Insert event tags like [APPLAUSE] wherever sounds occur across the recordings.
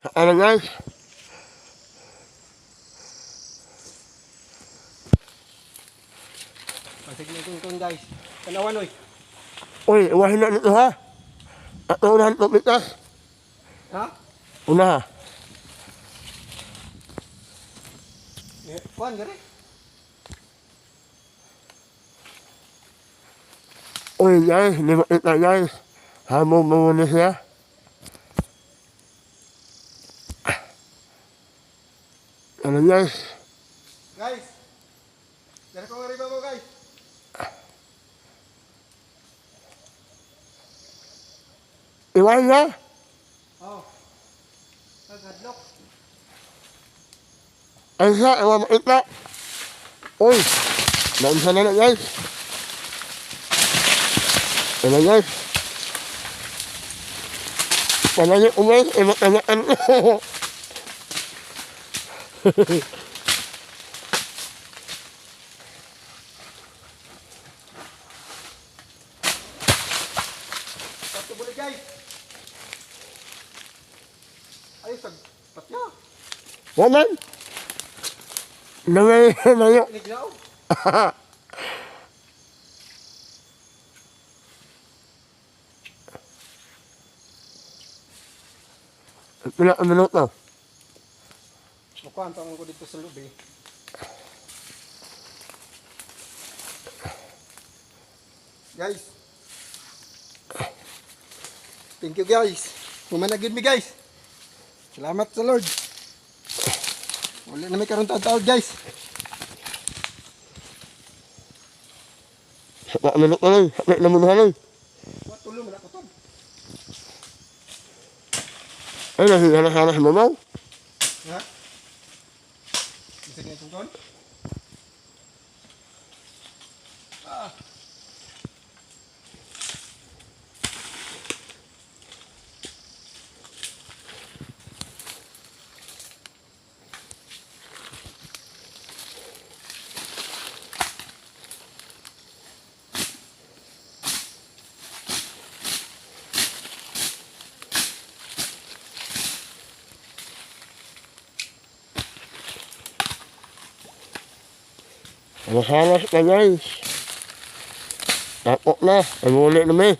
Ano guys? Pasig na kung guys. Kanawan oy. Uy, iwahin na nito ha. At unahan po pitas. Ha? Una ha. Eh, Kuan gari. Uy guys, lima kita guys. Hamon mo muna siya. Ano guys? Guys. Dari ko ngari mo guys. Iwahin na. Oh. Kagadlok. Ay siya, iwan makita. Uy, naunsa na na guys. Ano guys? Palagi umay, imat-amakan ko. Pato bulig guys. Ay sag patya. Waman! Nangay, [LAUGHS] nayo. Iniglaw. Pila ang minuto. Pa ko dito sa loob eh. Guys. Thank you guys. Humanagin mi guys. Salamat sa Lord. Wala na may karon taon guys. Saka minuto lang, sakit na muna lang. Ay, nasihalas-halas mo ba? Ha? Isa nga Halas-halas na guys. Tapok na, ay muli na may.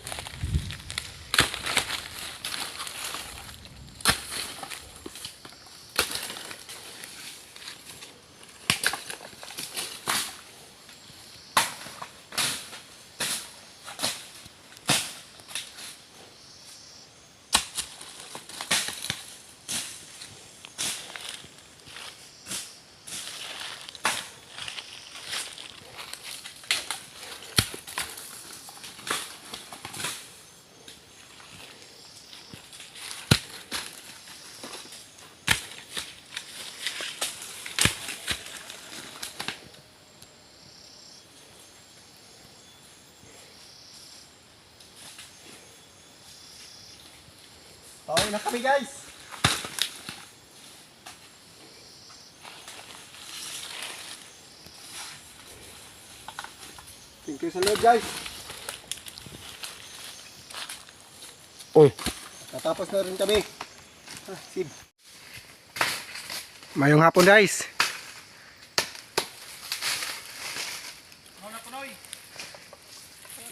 Na kami guys. Thank you sa Lord guys. Uy, Natapos na rin kami. Ah, sib. Mayong hapon guys.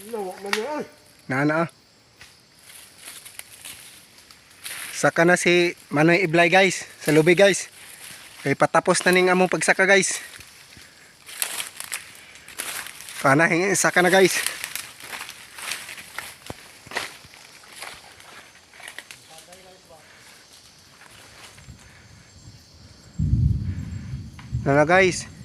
lawak na niya ay. Nana. ah. Saka na si Manoy Iblay guys. Sa lobby guys. Kay patapos na ning among pagsaka guys. Kana hingi saka na guys. Nana guys.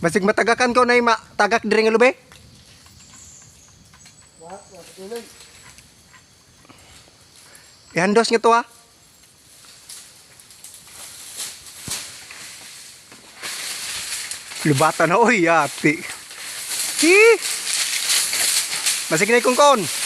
Basig matagakan ko na yung matagak diri nga lube. Wa, wa, tuloy. Ihandos nga to ha. Lubata na oy, yati. Hi! Basig na yung kungkon.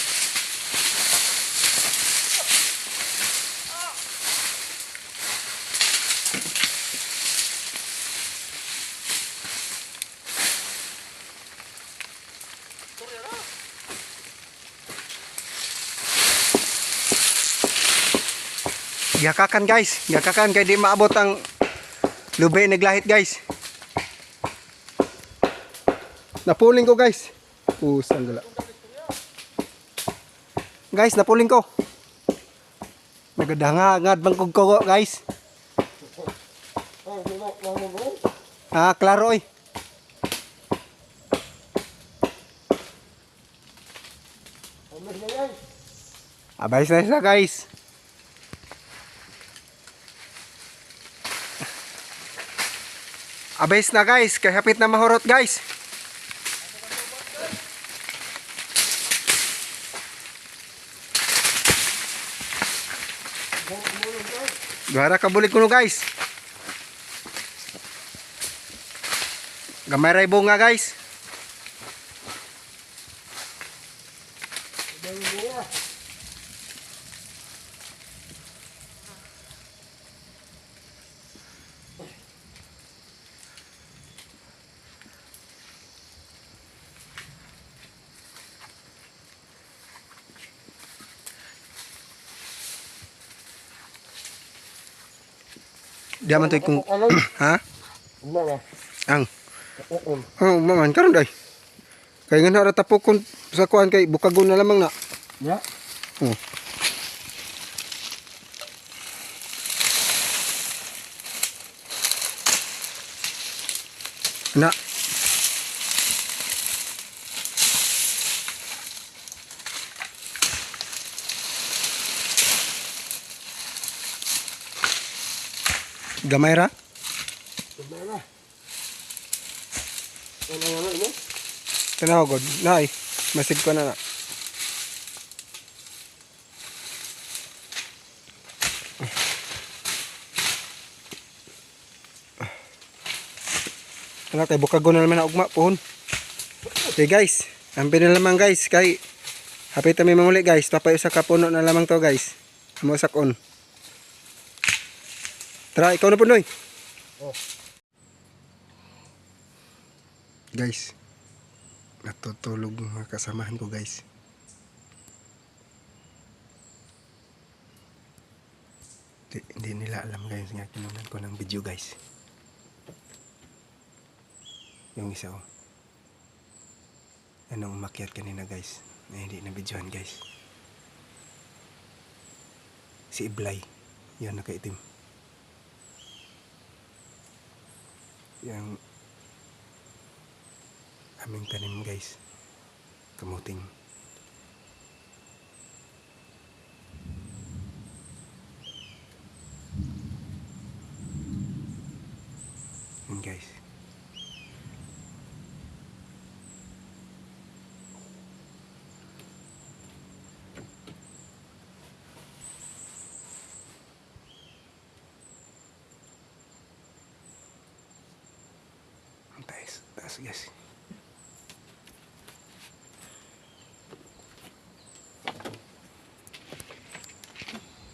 Gihakakan guys. Gihakakan kay di maabot ang lubay naglahit guys. Napuling ko guys. Pusang gala. Guys, napuling ko. Nagadangagad bang kog ko guys. Ah, klaro na yan? Abay sa isa guys. Abay na guys, kay hapit na mahurot guys. Gara ka bulik kuno guys. Gamay ray bunga guys. Diaman to kung Ano? ha? Ang. Oh, maman karon day. Kay nga na tapokon sa kuan kay bukagon na lamang na. Ya. Oh. Na. Gamay ra? Ano na? Ano na ano? Tanaw god. Nay, masig ko na na. Ano kay bukagon na naman na ugma pohon. Okay guys, ang na lamang guys kay hapit kami manguli guys, tapay usa ka puno na lamang to guys. Amo sakon. Tara, ikaw na punoy. Oh. Guys, natutulog mga kasamahan ko guys. Di, hindi nila alam guys nga kinunan ko ng video guys. Yung isa oh. Anong umakyat kanina guys. Na hindi na videohan guys. Si Iblay. Yan nakaitim. Yang aming tanim guys. Kamuting. Yun guys. Ang taas guys.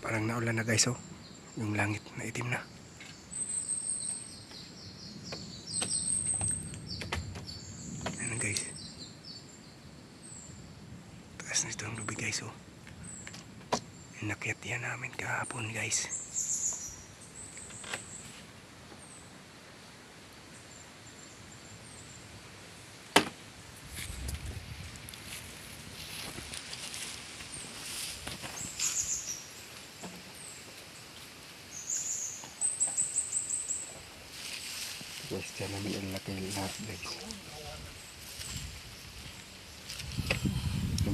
Parang naulan na guys oh. Yung langit na itim na. Ano guys. Taas na ito ang lubig guys oh. Inakyat yan namin kahapon. Guys, dyan namin ilalaki lahat guys.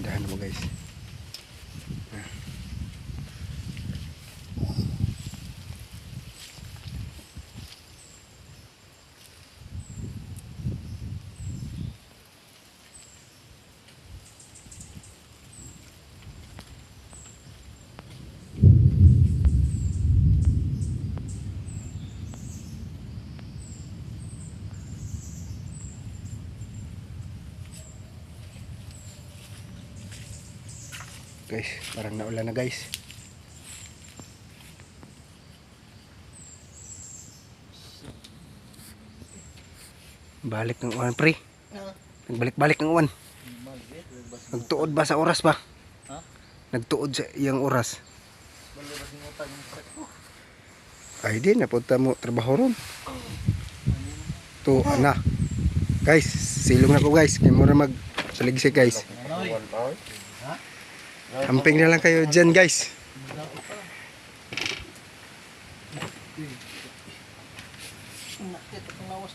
Nandahan mo guys. Guys, parang naulan na guys. Balik ng uwan, pre. Nagbalik-balik ng uwan. Nagtuod ba sa oras ba? Nagtuod sa iyang oras. Ay di, napunta mo trabaho ron. To, ana. Guys, silong na ko guys. Kaya mo na mag saligsi guys. Hamping na lang kayo dyan guys.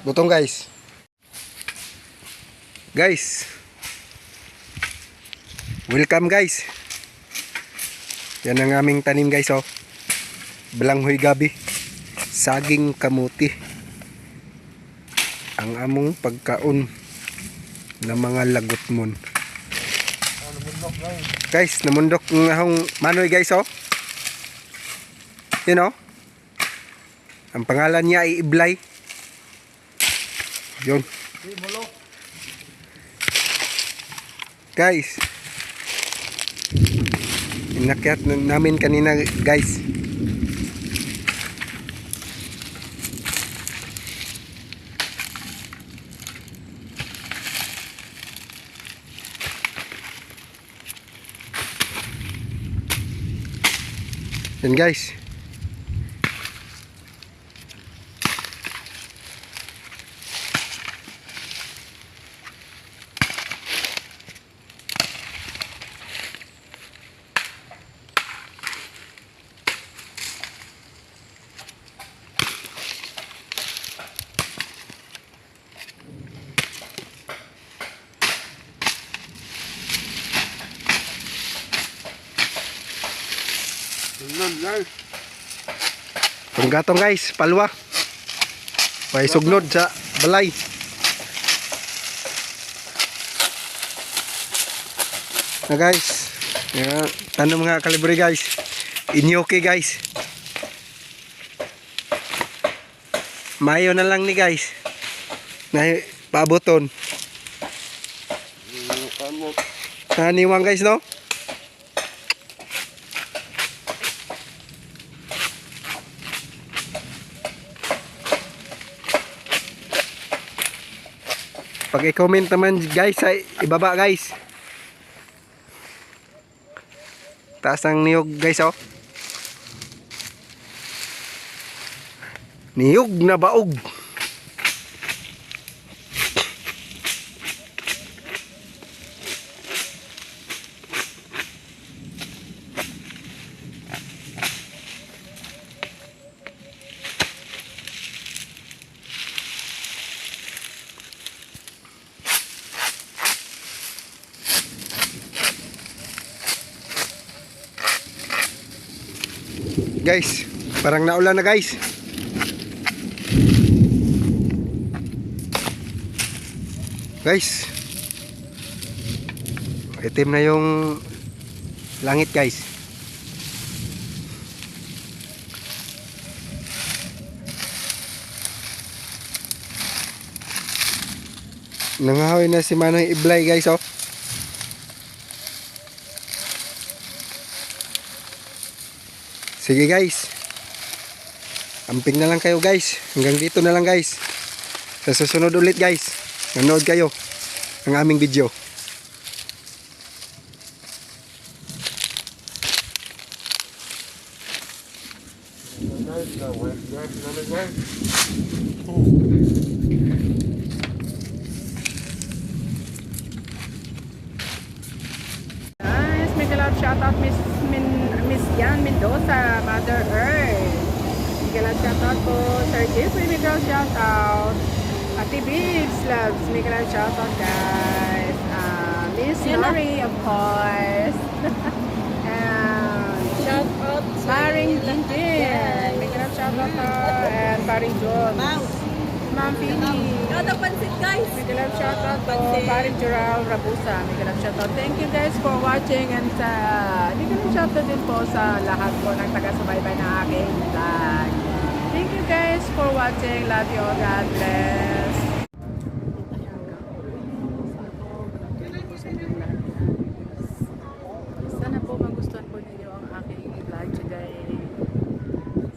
Butong guys. Guys. Welcome guys. Yan ang aming tanim guys oh. Belanghoy gabi. Saging kamuti. Ang among pagkaon ng mga lagot mon. Guys, namundok ng ahong manoy guys oh. You know? Ang pangalan niya ay Iblay. Yun. Guys. Inakyat na namin kanina guys. Yan guys. Panggatong guys, palwa. May sugnod sa balay. Na guys. Yeah, tanong mga kalibre guys. Inyoke guys. Mayo na lang ni guys. Na paaboton. Ano? Naniwang guys no? Pag i-comment naman guys sa ibaba guys. Taas ang niyog guys oh. Niyog na baog. Guys, parang naulan na guys. Guys. Itim na yung langit guys. Nangahoy na si Manang Iblay guys oh. Sige guys. Amping na lang kayo guys. Hanggang dito na lang guys. Sa susunod ulit guys. Nanood kayo ng aming video. Guys, make a love shout out Miss Miss Yan Mendoza, Mother Earth. Make a love shout out po Sir Jeffrey, make a love shout out. Ate Biggs loves, make a love shout out guys. Uh, Miss Nori, of course. [LAUGHS] and Shout out to Paring lahat Jinjin, yan. make a love shout out her. And Paring Jones. Mouse. Ma'am Pini. Kada pansit guys. Make a love shout out to. Paring Jural Rabusa. Make a love shout out. Thank you guys for watching and sa make a love shout out din po sa lahat po ng taga-subaybay na aking vlog. Thank you guys for watching. Love you all. God bless. Sana po magustuhan po ninyo ang aking vlog today.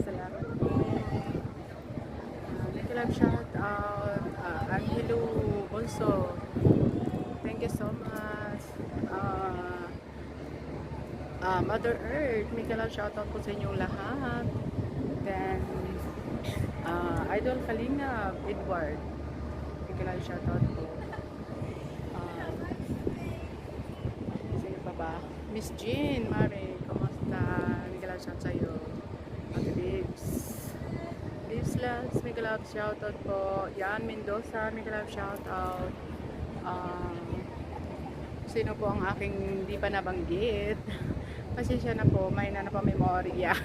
Salamat po. Uh, make a love shout out uh, Angelo Bonso. Thank you so much. Uh, uh, Mother Earth. Mega love shoutout po sa inyong lahat. Then, ah, Idol Kalinga, Edward. Mega love shoutout po. Ah, sino pa ba? Miss Jean, Mare, kamusta? Mega love shoutout sa'yo. Ate Bibs. Bibs Loves, mega love shoutout po. Yan, Mendoza, mega love shoutout. Um, sino po ang aking hindi pa nabanggit. [LAUGHS] Pasensya na po, may na pa memorya. [LAUGHS]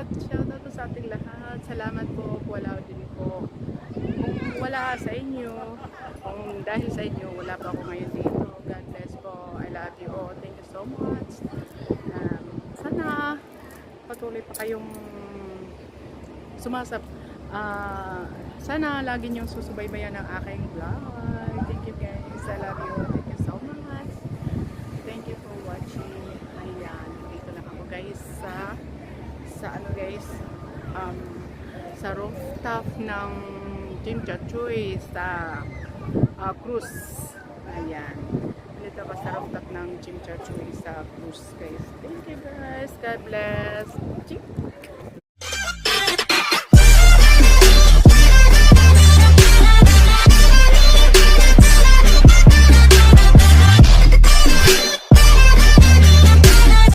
Love shoutout po sa ating lahat. Salamat po, wala din po. Kung wala sa inyo, kung dahil sa inyo, wala pa ako ngayon dito. God bless po. I love you all. Thank you so much. Um, sana patuloy pa kayong sumasap. Ah, sana lagi niyong susubaybayan ang aking vlog. Thank you guys. I love you. Thank you so much. Thank you for watching. Ayan, dito lang ako guys sa sa ano guys um sa rooftop ng Jim Chachoy sa ah, cruise. Ayan. Dito ako sa rooftop ng Jim Chachoy sa cruise guys. Thank you guys. God bless. Chik.